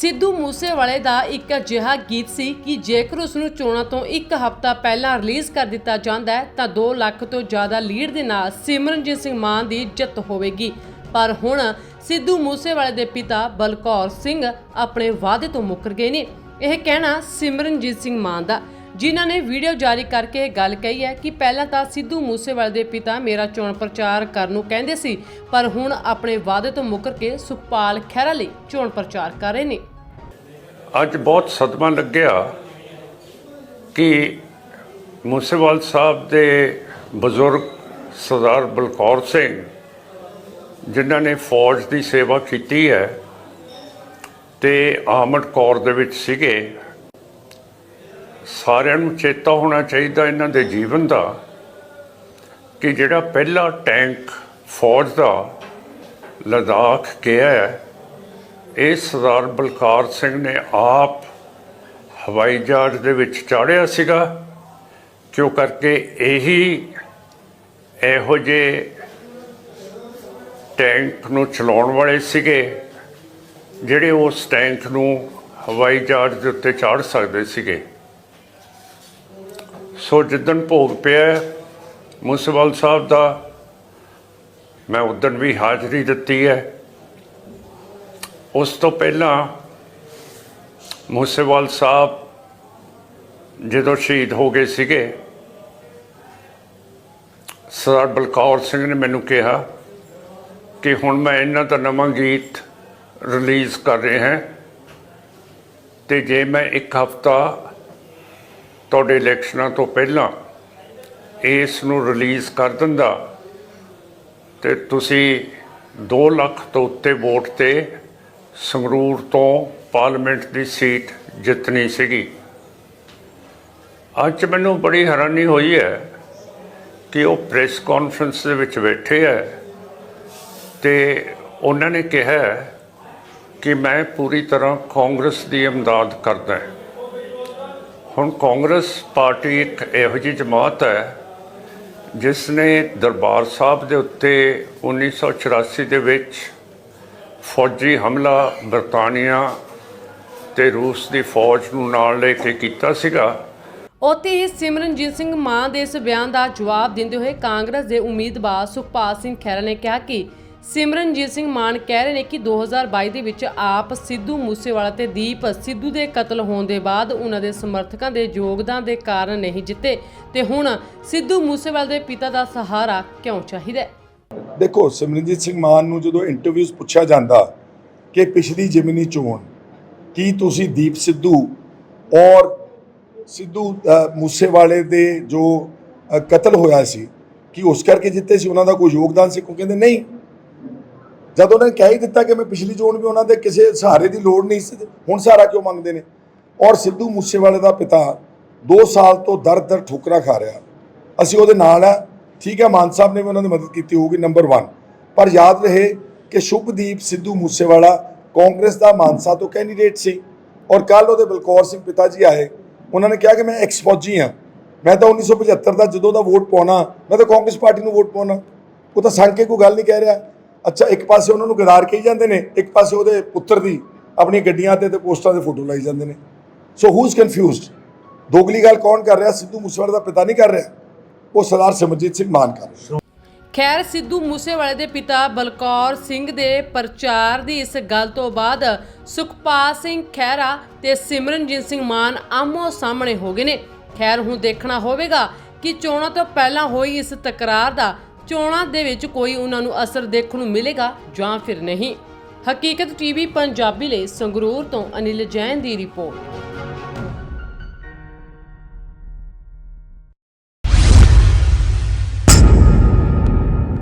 ਸਿੱਧੂ ਮੂਸੇਵਾਲੇ ਦਾ ਇੱਕ ਅਜਿਹਾ ਗੀਤ ਸੀ ਕਿ ਜੇਕਰ ਉਸ ਨੂੰ ਚੋਣਾਂ ਤੋਂ ਇੱਕ ਹਫ਼ਤਾ ਪਹਿਲਾਂ ਰਿਲੀਜ਼ ਕਰ ਦਿੱਤਾ ਜਾਂਦਾ ਹੈ, ਤਾਂ 2 ਲੱਖ ਤੋਂ ਜ਼ਿਆਦਾ ਲੀਡ ਦੇ ਨਾਲ ਸਿਮਰਨਜੀਤ ਸਿੰਘ ਮਾਨ ਦੀ ਜਿੱਤ ਹੋਵੇਗੀ। ਪਰ ਹੁਣ ਸਿੱਧੂ ਮੂਸੇਵਾਲੇ ਦੇ ਪਿਤਾ ਬਲਕੌਰ ਸਿੰਘ ਆਪਣੇ ਵਾਅਦੇ ਤੋਂ ਮੁੱਕਰ ਗਏ ਨੇ। ਇਹ ਕਹਿਣਾ ਸਿਮਰਨਜੀਤ ਸਿੰਘ ਮਾਨ ਦਾ। ਜਿਨ੍ਹਾਂ ਨੇ ਵੀਡੀਓ ਜਾਰੀ ਕਰਕੇ ਇਹ ਗੱਲ ਕਹੀ ਹੈ ਕਿ ਪਹਿਲਾਂ ਤਾਂ ਸਿੱਧੂ ਮੂਸੇਵਾਲੇ ਦੇ ਪਿਤਾ ਮੇਰਾ ਚੋਣ ਪ੍ਰਚਾਰ ਕਰਨ ਨੂੰ ਕਹਿੰਦੇ ਸੀ, ਪਰ ਹੁਣ ਆਪਣੇ ਵਾਅਦੇ ਤੋਂ ਮੁੱਕਰ ਕੇ ਸੁਖਪਾਲ ਖਹਿਰਾ ਲਈ ਚੋਣ ਪ੍ਰਚਾਰ ਕਰ ਰਹੇ ਨੇ। ਅੱਜ ਬਹੁਤ ਸਦਮਾ ਲੱਗਿਆ ਕਿ ਮੂਸੇਵਾਲ ਸਾਹਿਬ ਦੇ ਬਜ਼ੁਰਗ ਸਰਦਾਰ ਬਲਕੌਰ ਸਿੰਘ, ਜਿਨ੍ਹਾਂ ਨੇ ਫੌਜ ਦੀ ਸੇਵਾ ਕੀਤੀ ਹੈ, ਤੇ ਆਮਦ ਕੌਰ ਦੇ ਵਿੱਚ ਸੀਗੇ। ਸਾਰਿਆਂ ਨੂੰ ਚੇਤਾ ਹੋਣਾ ਚਾਹੀਦਾ ਇਹਨਾਂ ਦੇ ਜੀਵਨ ਦਾ ਕਿ ਜਿਹੜਾ ਪਹਿਲਾ ਟੈਂਕ ਫੌਜ ਦਾ ਲਦਾਖ ਗਿਆ ਹੈ, ਇਹ ਸਰਦਾਰ ਬਲਕਾਰ ਸਿੰਘ ਨੇ ਆਪ ਹਵਾਈ ਜਹਾਜ਼ ਦੇ ਵਿੱਚ ਚਾੜਿਆ ਸੀਗਾ ਕਿਉਂ ਕਰਕੇ ਇਹੀ ਇਹੋ ਜਿਹੇ ਟੈਂਕ ਨੂੰ ਚਲਾਉਣ ਵਾਲੇ ਸੀਗੇ, ਜਿਹੜੇ ਉਸ ਟੈਂਕ ਨੂੰ ਹਵਾਈ ਜਹਾਜ਼ ਦੇ ਉੱਤੇ ਚਾੜ ਸਕਦੇ ਸੀਗੇ। ਸੋ ਜਿੱਦਣ ਭੋਗ ਪਿਆ ਮੁਸਵਾਲ ਸਾਹਿਬ ਦਾ, ਮੈਂ ਉਦੋਂ ਵੀ ਹਾਜ਼ਰੀ ਦਿੱਤੀ ਹੈ। ਉਸ ਤੋਂ ਪਹਿਲਾਂ ਮੂਸੇਵਾਲ ਸਾਹਿਬ ਜਦੋਂ ਸ਼ਹੀਦ ਹੋ ਗਏ ਸੀਗੇ, ਸਰਦਾਰ ਬਲਕੌਰ ਸਿੰਘ ਨੇ ਮੈਨੂੰ ਕਿਹਾ ਕਿ ਹੁਣ ਮੈਂ ਇਹਨਾਂ ਦਾ ਨਵਾਂ ਗੀਤ ਰਿਲੀਜ਼ ਕਰ ਰਿਹਾ ਹਾਂ ਤੇ ਜੇ ਮੈਂ ਇੱਕ ਹਫਤਾ ਤੁਹਾਡੇ ਇਲੈਕਸ਼ਨਾਂ ਤੋਂ ਪਹਿਲਾਂ ਇਸ ਨੂੰ ਰਿਲੀਜ਼ ਕਰ ਦਿੰਦਾ। ਤੇ ਤੁਸੀਂ 2 ਲੱਖ ਤੋਂ ਉੱਤੇ ਵੋਟ ਤੇ ਸੰਗਰੂਰ ਤੋਂ ਪਾਰਲੀਮੈਂਟ ਦੀ ਸੀਟ ਜਿੱਤਣੀ ਸੀਗੀ। ਅੱਜ ਮੈਨੂੰ ਬੜੀ ਹੈਰਾਨੀ ਹੋਈ ਹੈ ਕਿ ਉਹ ਪ੍ਰੈਸ ਕਾਨਫਰੰਸ ਦੇ ਵਿੱਚ ਬੈਠੇ ਹੈ ਤੇ ਉਹਨਾਂ ਨੇ ਕਿਹਾ ਕਿ ਮੈਂ ਪੂਰੀ ਤਰ੍ਹਾਂ ਕਾਂਗਰਸ ਦੀ ਇਮਦਾਦ ਕਰਦਾ ਹਾਂ। ਹੁਣ ਕਾਂਗਰਸ ਪਾਰਟੀ ਇੱਕ ਇਹੋ ਜਿਹੀ ਜਮਾਤ ਹੈ, ਜਿਸ ਨੇ ਦਰਬਾਰ ਸਾਹਿਬ ਦੇ ਉੱਤੇ 1984 ਦੇ ਵਿੱਚ ਫੌਜੀ ਹਮਲਾ ਬਰਤਾਨੀਆ ਤੇ ਰੂਸ ਦੀ ਫੌਜ ਨੂੰ ਨਾਲ ਲੈ ਕੇ ਕੀਤਾ ਸੀਗਾ। ਉੱਥੇ ਹੀ ਸਿਮਰਨਜੀਤ ਸਿੰਘ ਮਾਨ ਦੇ ਇਸ ਬਿਆਨ ਦਾ ਜਵਾਬ ਦਿੰਦੇ ਹੋਏ ਕਾਂਗਰਸ ਦੇ ਉਮੀਦਵਾਰ ਸੁਖਪਾਲ ਸਿੰਘ ਖਹਿਰਾ ਨੇ ਕਿਹਾ ਕਿ ਸਿਮਰਨਜੀਤ ਸਿੰਘ ਮਾਨ ਕਹਿ ਰਹੇ ਨੇ ਕਿ 2022 ਦੇ ਵਿੱਚ ਆਪ ਸਿੱਧੂ ਮੂਸੇਵਾਲਾ ਤੇ ਦੀਪ ਸਿੱਧੂ ਦੇ ਕਤਲ ਹੋਣ ਦੇ ਬਾਅਦ ਉਹਨਾਂ ਦੇ ਸਮਰਥਕਾਂ ਦੇ ਯੋਗਦਾਨ ਦੇ ਕਾਰਨ ਨਹੀਂ ਜਿੱਤੇ ਤੇ ਹੁਣ ਸਿੱਧੂ ਮੂਸੇਵਾਲਾ ਦੇ ਪਿਤਾ ਦਾ ਸਹਾਰਾ ਕਿਉਂ ਚਾਹੀਦਾ ਦੇਖੋ, ਸਿਮਰਨਜੀਤ ਸਿੰਘ ਮਾਨ ਨੂੰ ਜਦੋਂ ਇੰਟਰਵਿਊਜ਼ ਪੁੱਛਿਆ ਜਾਂਦਾ ਕਿ ਪਿਛਲੀ ਜ਼ਿਮਨੀ ਚੋਣ ਕੀ ਤੁਸੀਂ ਦੀਪ ਸਿੱਧੂ ਔਰ ਸਿੱਧੂ ਮੂਸੇਵਾਲੇ ਦੇ ਜੋ ਕਤਲ ਹੋਇਆ ਸੀ, ਕੀ ਉਸ ਕਰਕੇ ਜਿੱਤੇ ਸੀ? ਉਹਨਾਂ ਦਾ ਕੋਈ ਯੋਗਦਾਨ ਸੀ? ਕਿਉਂਕਿ ਕਹਿੰਦੇ, ਨਹੀਂ ਜਦੋਂ ਉਹਨਾਂ ਨੇ ਕਹਿ ਹੀ ਦਿੱਤਾ ਕਿ ਮੈਂ ਪਿਛਲੀ ਚੋਣ ਵੀ ਉਹਨਾਂ ਦੇ ਕਿਸੇ ਸਹਾਰੇ ਦੀ ਲੋੜ ਨਹੀਂ ਸੀ, ਹੁਣ ਸਹਾਰਾ ਕਿਉਂ ਮੰਗਦੇ ਨੇ? ਔਰ ਸਿੱਧੂ ਮੂਸੇਵਾਲੇ ਦਾ ਪਿਤਾ 2 ਸਾਲ ਤੋਂ ਦਰ ਦਰ ਠੋਕਰਾਂ ਖਾ ਰਿਹਾ। ਅਸੀਂ ਉਹਦੇ ਨਾਲ ਆ। ਠੀਕ ਹੈ, ਮਾਨ ਸਾਹਿਬ ਨੇ ਵੀ ਉਹਨਾਂ ਦੀ ਮਦਦ ਕੀਤੀ ਹੋਊਗੀ ਨੰਬਰ 1 ਪਰ ਯਾਦ ਰਹੇ ਕਿ ਸ਼ੁਭਦੀਪ ਸਿੱਧੂ ਮੂਸੇਵਾਲਾ ਕਾਂਗਰਸ ਦਾ ਮਾਨਸਾ ਤੋਂ ਕੈਂਡੀਡੇਟ ਸੀ। ਔਰ ਕੱਲ ਉਹਦੇ ਬਲਕੌਰ ਸਿੰਘ ਪਿਤਾ ਜੀ ਆਏ। ਉਹਨਾਂ ਨੇ ਕਿਹਾ ਕਿ ਮੈਂ ਐਕਸ ਫੌਜੀ ਹਾਂ। ਮੈਂ ਤਾਂ 1975 ਦਾ ਜਦੋਂ ਦਾ ਵੋਟ ਪਾਉਣਾ, ਮੈਂ ਤਾਂ ਕਾਂਗਰਸ ਪਾਰਟੀ ਨੂੰ ਵੋਟ ਪਾਉਣਾ। ਉਹ ਤਾਂ ਸੰਗ ਕੇ ਕੋਈ ਗੱਲ ਨਹੀਂ ਕਹਿ ਰਿਹਾ। ਅੱਛਾ, ਇੱਕ ਪਾਸੇ ਉਹਨਾਂ ਨੂੰ ਗਦਾਰ ਕਹੀ ਜਾਂਦੇ ਨੇ, ਇੱਕ ਪਾਸੇ ਉਹਦੇ ਪੁੱਤਰ ਦੀ ਆਪਣੀ ਗੱਡੀਆਂ ਤੇ ਤੇ ਪੋਸਟਰਾਂ ਦੇ ਫੋਟੋ ਲਾਈ ਜਾਂਦੇ ਨੇ। ਸੋ ਹੂ ਇਜ਼ ਕਨਫਿਊਜ਼ਡ ਦੋਗਲੀ ਗੱਲ ਕੌਣ ਕਰ ਰਿਹਾ? ਸਿੱਧੂ ਮੂਸੇਵਾਲੇ ਦਾ ਪਿਤਾ ਨਹੀਂ ਕਰ ਰਿਹਾ। ਉਹ ਸਰਦਾਰ ਸਿਮਰਜੀਤ ਸਿੰਘ ਮਾਨ ਕਰ ਰਿਹਾ। ਖੈਰ, ਸਿੱਧੂ ਮੂਸੇਵਾਲੇ ਦੇ ਪਿਤਾ ਬਲਕੌਰ ਸਿੰਘ ਦੇ ਪ੍ਰਚਾਰ ਦੀ ਇਸ ਗੱਲ ਤੋਂ ਬਾਅਦ ਸੁਖਪਾਲ ਸਿੰਘ ਖਹਿਰਾ ਤੇ ਸਿਮਰਨਜੀਤ ਸਿੰਘ ਮਾਨ ਆਮੋ ਸਾਹਮਣੇ ਹੋ ਗਏ ਨੇ। ਖੈਰ, ਹੁਣ ਦੇਖਣਾ ਹੋਵੇਗਾ ਕਿ ਚੋਣਾਂ ਤੋਂ ਪਹਿਲਾਂ ਹੋਈ ਇਸ ਤਕਰਾਰ ਦਾ ਚੋਣਾਂ ਦੇ ਵਿੱਚ ਕੋਈ ਉਹਨਾਂ ਨੂੰ ਅਸਰ ਦੇਖਣ ਨੂੰ ਮਿਲੇਗਾ ਜਾਂ ਫਿਰ ਨਹੀਂ। ਹਕੀਕਤ ਟੀਵੀ ਪੰਜਾਬੀ ਲਈ ਸੰਗਰੂਰ ਤੋਂ ਅਨਿਲ ਜੈਨ ਦੀ ਰਿਪੋਰਟ।